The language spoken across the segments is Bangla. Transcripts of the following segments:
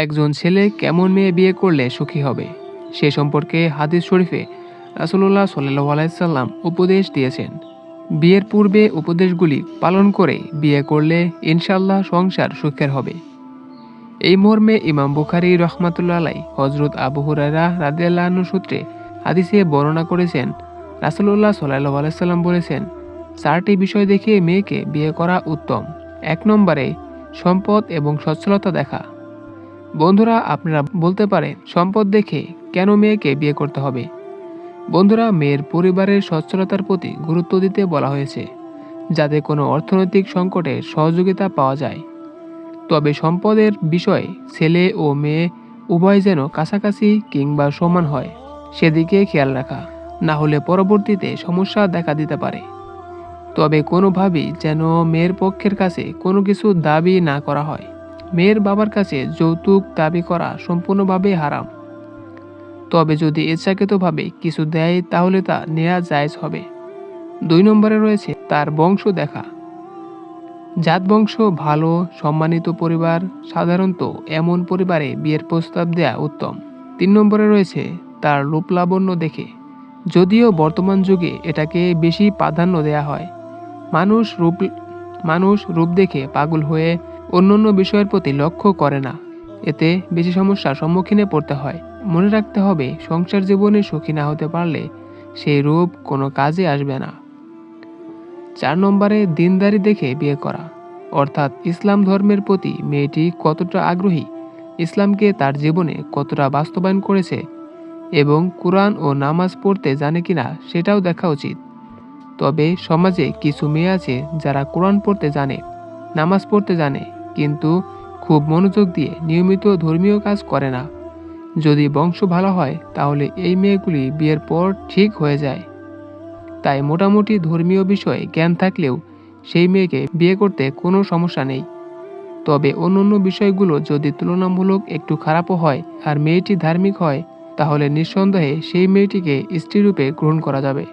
একজন ছেলে কেমন মেয়ে বিয়ে করলে সুখী হবে? সে সম্পর্কে হাদিস শরীফে রাসুল্লাহ সাল্লু আলাইসাল্লাম উপদেশ দিয়েছেন। বিয়ের পূর্বে উপদেশগুলি পালন করে বিয়ে করলে ইনশাল্লাহ সংসার সুখের হবে। এই মর্মে ইমাম বুখারি রহমাতুল্লা আলাই হজরত আবু হুরারা রাদিয়াল্লাহ সূত্রে হাদিসে বর্ণনা করেছেন রাসুল্লাহ সাল্লাহ আলাইসাল্লাম বলেছেন, চারটি বিষয় দেখে মেয়েকে বিয়ে করা উত্তম। এক নম্বরে সম্পদ এবং সচ্ছলতা দেখা। বন্ধুরা, আপনারা বলতে পারেন, সম্পদ দেখে কেন মেয়েকে বিয়ে করতে হবে? বন্ধুরা, মেয়ের পরিবারের সচ্ছলতার প্রতি গুরুত্ব দিতে বলা হয়েছে, যাতে কোনো অর্থনৈতিক সংকটে সহযোগিতা পাওয়া যায়। তবে সম্পদের বিষয়ে ছেলে ও মেয়ে উভয় যেন কাছাকাছি কিংবা সমান হয়, সেদিকে খেয়াল রাখা, না হলে পরবর্তীতে সমস্যা দেখা দিতে পারে। তবে কোনোভাবেই যেন মেয়ের পক্ষের কাছে কোনো কিছু দাবি না করা হয়। মেয়ের বাবার কাছে যৌতুক দাবি করা সম্পূর্ণভাবে হারাম। তবে যদি ইচ্ছাকৃতভাবে কিছু দেয়, তাহলে তা নেয়া জায়জ হবে। দুই নম্বরে রয়েছে তার বংশ দেখা। জাত বংশ ভালো, সম্মানিত পরিবার, সাধারণত এমন পরিবারে বিয়ের প্রস্তাব দেয়া উত্তম। তিন নম্বরে রয়েছে তার রূপ লাবণ্য দেখে। যদিও বর্তমান যুগে এটাকে বেশি প্রাধান্য দেয়া হয়। মানুষ রূপ মানুষ রূপ দেখে পাগল হয়ে অন্যান্য বিষয়ের প্রতি লক্ষ্য করে না। এতে বেশি সমস্যার সম্মুখীনে পড়তে হয়। মনে রাখতে হবে, সংসার জীবনে সুখী না হতে পারলে সেই রূপ কোনো কাজে আসবে না। চার নম্বরে, দিনদারি দেখে বিয়ে করা। অর্থাৎ ইসলাম ধর্মের প্রতি মেয়েটি কতটা আগ্রহী, ইসলামকে তার জীবনে কতটা বাস্তবায়ন করেছে এবং কোরআন ও নামাজ পড়তে জানে কিনা সেটাও দেখা উচিত। তবে সমাজে কিছু মেয়ে আছে যারা কোরআন পড়তে জানে, নামাজ পড়তে জানে। কিন্তু খুব মনোযোগ দিয়ে নিয়মিত ধর্মীয় কাজ করে না। যদি বংশ ভালো হয়, তাহলে এই মেয়েগুলি বিয়ের পর ঠিক হয়ে যায়। তাই মোটামুটি ধর্মীয় বিষয়ে জ্ঞান থাকলেও সেই মেয়েকে বিয়ে করতে কোনো সমস্যা নেই। তবে অন্যান্য বিষয়গুলো যদি তুলনামূলক একটু খারাপও হয় আর মেয়েটি ধার্মিক হয়, তাহলে নিঃসন্দেহে সেই মেয়েটিকে স্ত্রীরূপে গ্রহণ করা যাবে।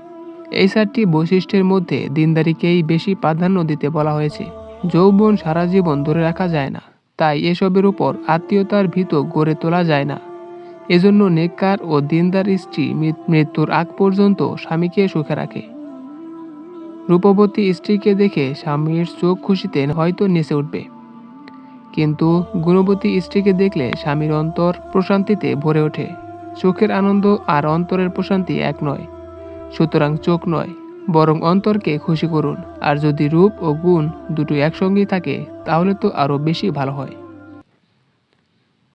এই চারটি বৈশিষ্ট্যের মধ্যে দিনদারিকেই বেশি প্রাধান্য দিতে বলা হয়েছে। যৌবন সারা জীবন ধরে রাখা যায় না। তাই এসবের উপর আত্মীয়তার ভিত গড়ে তোলা যায় না। এজন্য নেককার ও দিনদার স্ত্রী মৃত্যুর আগ পর্যন্ত স্বামীকে সুখে রাখে। রূপবতী স্ত্রীকে দেখে স্বামীর চোখ খুশিতে হয়তো নেচে উঠবে। কিন্তু গুণবতী স্ত্রীকে দেখলে স্বামীর অন্তর প্রশান্তিতে ভরে ওঠে। চোখের আনন্দ আর অন্তরের প্রশান্তি এক নয়, সুতরাং চোখ নয়। বরং অন্তরকে খুশি করুন। আর যদি রূপ ও গুণ দুটো একসঙ্গেই থাকে, তাহলে তো আরও বেশি ভালো হয়।